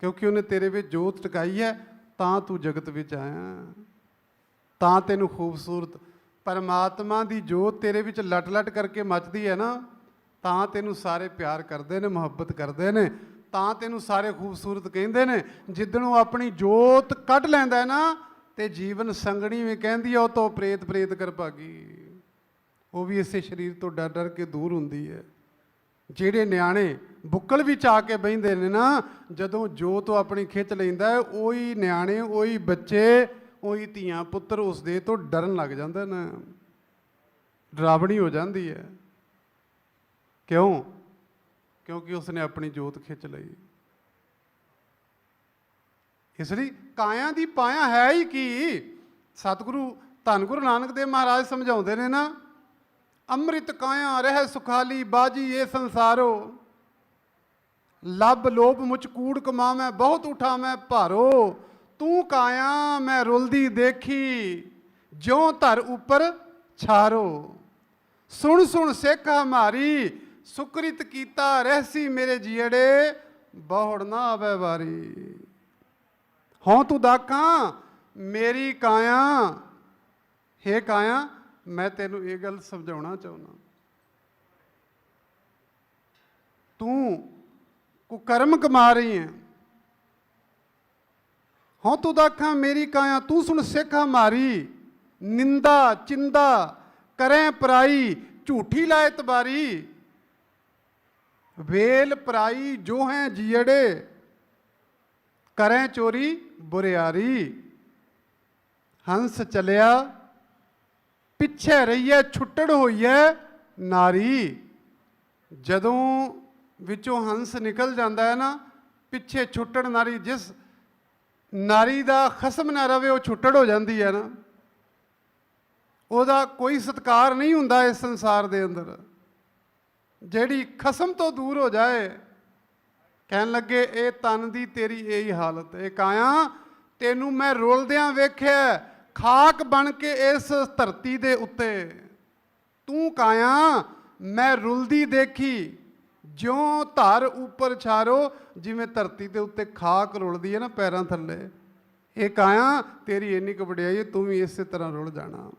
ਕਿਉਂਕਿ ਉਹਨੇ ਤੇਰੇ ਵਿੱਚ ਜੋਤ ਟਿਕਾਈ ਹੈ, ਤਾਂ ਤੂੰ ਜਗਤ ਵਿੱਚ ਆਇਆ। ਤਾਂ ਤੈਨੂੰ ਖੂਬਸੂਰਤ ਪਰਮਾਤਮਾ ਦੀ ਜੋਤ ਤੇਰੇ ਵਿੱਚ ਲਟ-ਲਟ ਕਰਕੇ ਮੱਚਦੀ ਹੈ ਨਾ, ਤਾਂ ਤੈਨੂੰ ਸਾਰੇ ਪਿਆਰ ਕਰਦੇ ਨੇ, ਮੁਹੱਬਤ ਕਰਦੇ ਨੇ, ਤਾਂ ਤੈਨੂੰ ਸਾਰੇ ਖੂਬਸੂਰਤ ਕਹਿੰਦੇ ਨੇ। ਜਿੱਦਣ ਉਹ ਆਪਣੀ ਜੋਤ ਕੱਢ ਲੈਂਦਾ ਹੈ ਨਾ, ਤੇ ਜੀਵਨ ਸੰਗਣੀ ਵੀ ਕਹਿੰਦੀ ਆ, ਉਹ ਤੋਂ ਪ੍ਰੇਤ ਪ੍ਰੇਤ ਕਰ ਭਾਗੀ। ਉਹ ਵੀ ਇਸੇ ਸਰੀਰ ਤੋਂ ਡਰ ਡਰ ਕੇ ਦੂਰ ਹੁੰਦੀ ਹੈ। ਜਿਹੜੇ ਨਿਆਣੇ ਬੁੱਕਲ ਵਿੱਚ ਆ ਕੇ ਬਹਿੰਦੇ ਨੇ ਨਾ, ਜਦੋਂ ਜੋਤ ਉਹ ਆਪਣੀ ਖਿੱਚ ਲੈਂਦਾ ਉਹੀ ਨਿਆਣੇ, ਉਹੀ ਬੱਚੇ, ਉਹੀ ਧੀਆਂ ਪੁੱਤਰ ਉਸ ਦੇ ਤੋਂ ਡਰਨ ਲੱਗ ਜਾਂਦੇ ਨੇ। ਡਰਾਵਣੀ ਹੋ ਜਾਂਦੀ ਹੈ। ਕਿਉਂ? ਕਿਉਂਕਿ ਉਸਨੇ ਆਪਣੀ ਜੋਤ ਖਿੱਚ ਲਈ। ਇਸ ਲਈ ਕਾਇਆ ਦੀ ਪਾਇਆ ਹੈ ਹੀ ਕੀ? ਸਤਿਗੁਰੂ, ਧੰਨ ਗੁਰੂ ਨਾਨਕ ਦੇਵ ਮਹਾਰਾਜ ਸਮਝਾਉਂਦੇ ਨੇ ਨਾ ਅੰਮ੍ਰਿਤ ਕਾਇਆ, ਰਹਿ ਸੁਖਾਲੀ, ਬਾਜੀ ਇਹ ਸੰਸਾਰੋ। ਲੱਭ ਲੋਭ ਮੁਚ ਕੂੜ ਕਮਾਵੇਂ, ਬਹੁਤ ਉਠਾਵੇਂ ਭਾਰੋ। ਤੂੰ ਕਾਇਆ, ਮੈਂ ਰੁਲਦੀ ਦੇਖੀ, ਜਿਉ ਧਰ ਉੱਪਰ ਛਾਰੋ। ਸੁਣ ਸੁਣ ਸਿੱਖ ਹਮਾਰੀ ਸੁਕ੍ਰਿਤ ਕੀਤਾ ਰਹਿਸੀ ਮੇਰੇ ਜੀੜੇ, ਬਹੁੜ ਨਾ ਆਵੇ ਵਾਰੀ। ਹਉ ਤੂੰ ਦਾਕਾਂ, ਮੇਰੀ ਕਾਇਆ, ਹੇ ਕਾਇਆ ਮੈਂ ਤੈਨੂੰ ਇਹ ਗੱਲ ਸਮਝਾਉਣਾ ਚਾਹੁੰਦਾ। ਤੂੰ ਕੁਕਰਮ ਕਮਾ ਰਹੀ ਹੈ। ਹਉ ਤੂੰ ਦਾਖਾਂ ਮੇਰੀ ਕਾਇਆ, ਤੂੰ ਸੁਣ ਸਿੱਖ ਹਮਾਰੀ ਨਿੰਦਾ, ਚਿੰਦਾ, ਕਰੈ ਪਰਾਈ, ਝੂਠੀ ਲਾਇਤ ਬਾਰੀ ਵੇਲ ਪਰਾਈ ਜੋ ਹੈ ਜੀੜੇ ਕਰੈ ਚੋਰੀ ਬੁਰਿਆਰੀ। ਹੰਸ ਚਲਿਆ ਪਿੱਛੇ ਰਹੀਐ ਛੁੱਟੜ ਹੋਈਐ ਨਾਰੀ। ਜਦੋਂ ਵਿੱਚੋਂ ਹੰਸ ਨਿਕਲ ਜਾਂਦਾ ਹੈ ਨਾ, ਪਿੱਛੇ ਛੁੱਟੜ ਨਾਰੀ, ਜਿਸ ਨਾਰੀ ਦਾ ਖਸਮ ਨਾ ਰਵੇ, ਉਹ ਛੁੱਟੜ ਹੋ ਜਾਂਦੀ ਹੈ ਨਾ। ਉਹਦਾ ਕੋਈ ਸਤਕਾਰ ਨਹੀਂ ਹੁੰਦਾ ਇਸ ਸੰਸਾਰ ਦੇ ਅੰਦਰ। ਜਿਹੜੀ ਖਸਮ ਤੋਂ ਦੂਰ ਹੋ ਜਾਏ, ਕਹਿਣ ਲੱਗੇ, ਇਹ ਤਨ ਦੀ ਤੇਰੀ ਇਹੀ ਹਾਲਤ। ਇਹ ਕਾਇਆ, ਤੈਨੂੰ ਮੈਂ ਰੋਲਦਿਆਂ ਵੇਖਿਆ ਖਾਕ ਬਣ ਕੇ ਇਸ ਧਰਤੀ ਦੇ ਉੱਤੇ। ਤੂੰ ਕਾਇਆ ਮੈਂ ਰੁਲਦੀ ਦੇਖੀ। ਜਿਉਂ ਧਰ ਉੱਪਰ ਛਾਰੋ ਜਿਵੇਂ ਧਰਤੀ ਦੇ ਉੱਤੇ ਖਾਕ ਰੁਲਦੀ ਹੈ ਨਾ ਪੈਰਾਂ ਥੱਲੇ। ਇਹ ਕਾਇਆ ਤੇਰੀ ਇੰਨੀ ਕੁ ਵਡਿਆਈ ਹੈ, ਤੂੰ ਵੀ ਇਸੇ ਤਰ੍ਹਾਂ ਰੁਲ ਜਾਣਾ।